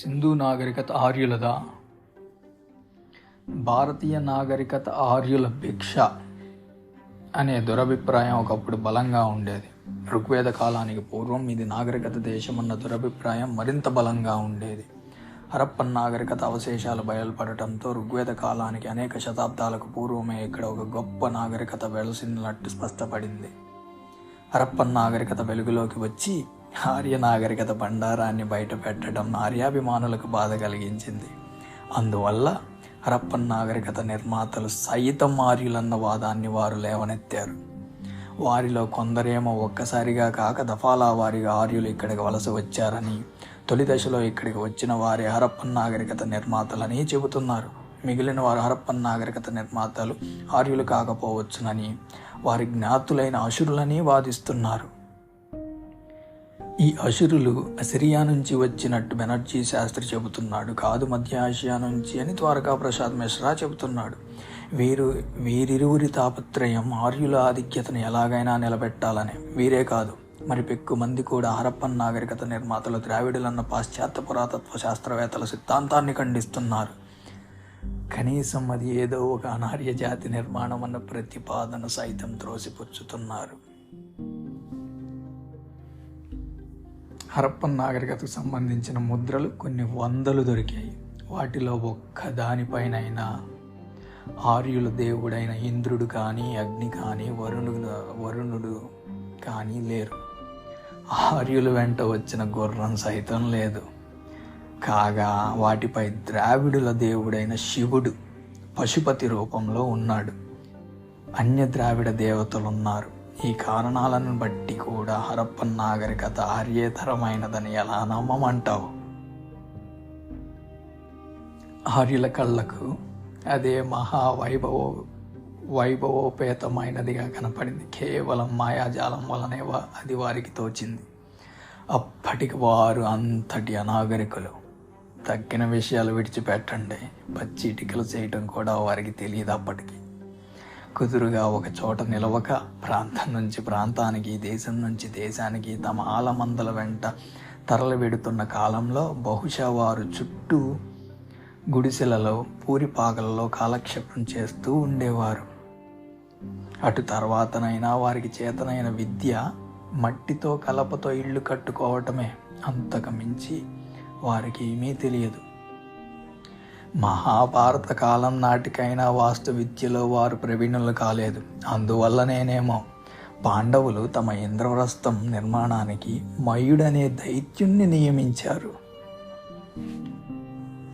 సింధు నాగరికత ఆర్యులదా? భారతీయ నాగరికత ఆర్యుల భిక్ష అనే దురభిప్రాయం ఒకప్పుడు బలంగా ఉండేది. ఋగ్వేద కాలానికి పూర్వం ఇది నాగరికత దేశం అన్న దురభిప్రాయం మరింత బలంగా ఉండేది. హరప్పన్ నాగరికత అవశేషాలు బయలుపడటంతో ఋగ్వేద కాలానికి అనేక శతాబ్దాలకు పూర్వమే ఇక్కడ ఒక గొప్ప నాగరికత వెలసినట్టు స్పష్టపడింది. హరప్పన్ నాగరికత వెలుగులోకి వచ్చి ఆర్య నాగరికత భండారాన్ని బయట పెట్టడం ఆర్యాభిమానులకు బాధ కలిగించింది. అందువల్ల హరప్పన్ నాగరికత నిర్మాతలు సైతం ఆర్యులన్న వాదాన్ని వారు లేవనెత్తారు. వారిలో కొందరేమో ఒక్కసారిగా కాక దఫాలా వారిగా ఆర్యులు ఇక్కడికి వలస వచ్చారని తొలి దశలో ఇక్కడికి వచ్చిన వారి హరప్పన్ నాగరికత నిర్మాతలని చెబుతున్నారు. మిగిలిన వారు హరప్పన్ నాగరికత నిర్మాతలు ఆర్యులు కాకపోవచ్చునని వారి జ్ఞాతులైన అసురులని వాదిస్తున్నారు. ఈ అసురులు అసిరియా నుంచి వచ్చినట్టు బెనర్జీ శాస్త్రి చెబుతున్నాడు. కాదు మధ్య ఆసియా నుంచి అని ద్వారకా ప్రసాద్ మిశ్రా చెబుతున్నాడు. వీరు వీరిరువురి తాపత్రయం ఆర్యుల ఆధిక్యతను ఎలాగైనా నిలబెట్టాలని. వీరే కాదు. మరి పెక్కు మంది కూడా హరప్పన్ నాగరికత నిర్మాతలు ద్రావిడులన్న పాశ్చాత్య పురాతత్వ శాస్త్రవేత్తల సిద్ధాంతాన్ని ఖండిస్తున్నారు. కనీసం అది ఏదో ఒక అనార్య జాతి నిర్మాణం అన్న ప్రతిపాదన సైతం త్రోసిపుచ్చుతున్నారు. హరప్పన్ నాగరికతకు సంబంధించిన ముద్రలు కొన్ని వందలు దొరికాయి. వాటిలో ఒక్క దానిపైనైనా ఆర్యుల దేవుడైన ఇంద్రుడు కానీ అగ్ని కానీ వరుణుడు వరుణుడు కానీ లేరు. ఆర్యుల వెంట వచ్చిన గుర్రం సైతం లేదు. కాగా వాటిపై ద్రావిడుల దేవుడైన శివుడు పశుపతి రూపంలో ఉన్నాడు. అన్య ద్రావిడ దేవతలున్నారు. ఈ కారణాలను బట్టి కూడా హరప్పన్ నాగరికత ఆర్యేతరమైనదని ఎలా నమ్మమంటావు? ఆర్యుల కళ్ళకు అదే మహావైభవ వైభవోపేతమైనదిగా కనపడింది. కేవలం మాయాజాలం వలనే వా- అది వారికి తోచింది. అప్పటికి వారు అంతటి అనాగరికులు. తగ్గిన విషయాలు విడిచిపెట్టండి. పచ్చి ఇటుకలు చేయటం కూడా వారికి తెలియదు అప్పటికి. కుదురుగా ఒక చోట నిలవక ప్రాంతం నుంచి ప్రాంతానికి దేశం నుంచి దేశానికి తమ ఆలమందల వెంట తరలి వెడుతున్న కాలంలో బహుశా వారు చుట్టూ గుడిసెలలో పూరిపాకలలో కాలక్షేపం చేస్తూ ఉండేవారు. అటు తర్వాతనైనా వారికి చేతనైన విద్య మట్టితో కలపతో ఇళ్ళు కట్టుకోవటమే అంతకు మించి వారికి ఏమీ తెలియదు. మహాభారత కాలం నాటికైనా వాస్తు విద్యలో వారు ప్రవీణులు కాలేదు. అందువల్లనేనేమో పాండవులు తమ ఇంద్రవ్రస్తం నిర్మాణానికి మయుడనే దైత్యుణ్ణి నియమించారు.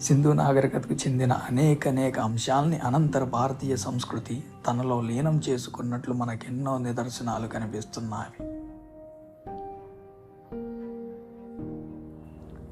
సింధు నాగరికతకు చెందిన అనేక అనేక అంశాల్ని అనంతర భారతీయ సంస్కృతి తనలో లీనం చేసుకున్నట్లు మనకెన్నో నిదర్శనాలు కనిపిస్తున్నాయి.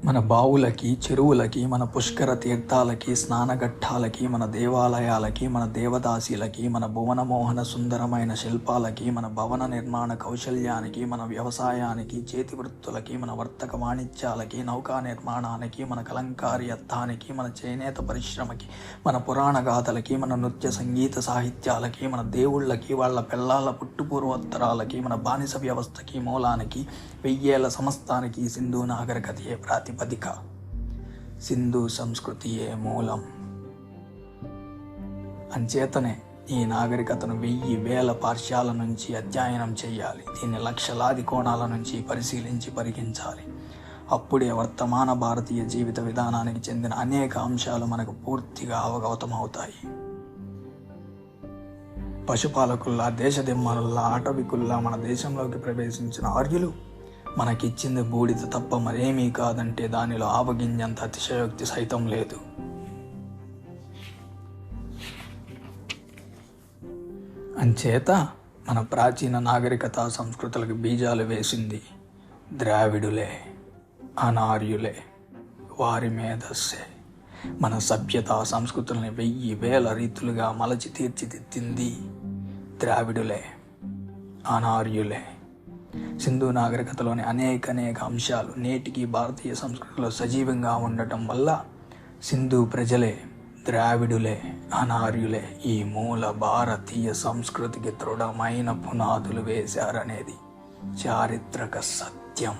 మన బావులకి చెరువులకి మన పుష్కర తీర్థాలకి స్నానఘట్టాలకి మన దేవాలయాలకి మన దేవదాసీలకి మన భువన మోహన సుందరమైన శిల్పాలకి మన భవన నిర్మాణ కౌశల్యానికి మన వ్యవసాయానికి చేతి వృత్తులకి మన వర్తక వాణిజ్యాలకి నౌకా నిర్మాణానికి మన కలంకారియత్వానికి మన చేనేత పరిశ్రమకి మన పురాణ గాథలకి మన నృత్య సంగీత సాహిత్యాలకి మన దేవుళ్ళకి వాళ్ళ పిల్లాల పుట్టుపూర్వోత్తరాలకి మన బానిస వ్యవస్థకి మూలానికి వెయ్యేల సమస్తానికి సింధు నాగరికతయే ప్రాతిపదిక సింధు సంస్కృతియే మూలం. అంచేతనే ఈ నాగరికతను వెయ్యి వేల పార్శ్యాల నుంచి అధ్యయనం చేయాలి దీన్ని లక్షలాది కోణాల నుంచి పరిశీలించి పరిగించాలి అప్పుడే వర్తమాన భారతీయ జీవిత విధానానికి చెందిన అనేక అంశాలు మనకు పూర్తిగా అవగతమవుతాయి. పశుపాలకుల్లా దేశదిమ్మనుల్లా ఆటవికుల్లా మన దేశంలోకి ప్రవేశించిన ఆర్యులు మనకిచ్చింది బూడిద తప్ప మరేమీ కాదంటే దానిలో ఆవగింజంత అతిశయోక్తి సైతం లేదు. అంచేత మన ప్రాచీన నాగరికత సంస్కృతులకు బీజాలు వేసింది ద్రావిడులే అనార్యులే వారి మేధస్సే. మన సభ్యత సంస్కృతుల్ని వెయ్యి వేల రీతులుగా మలచి తీర్చిదిద్దింది ద్రావిడులే అనార్యులే. సింధు నాగరికతలోని అనేక అనేక అంశాలు నేటికి భారతీయ సంస్కృతిలో సజీవంగా ఉండటం వల్ల సింధు ప్రజలే ద్రావిడులే అనార్యులే ఈ మూల భారతీయ సంస్కృతికి దృఢమైన పునాదులు వేశారనేది చారిత్రక సత్యం.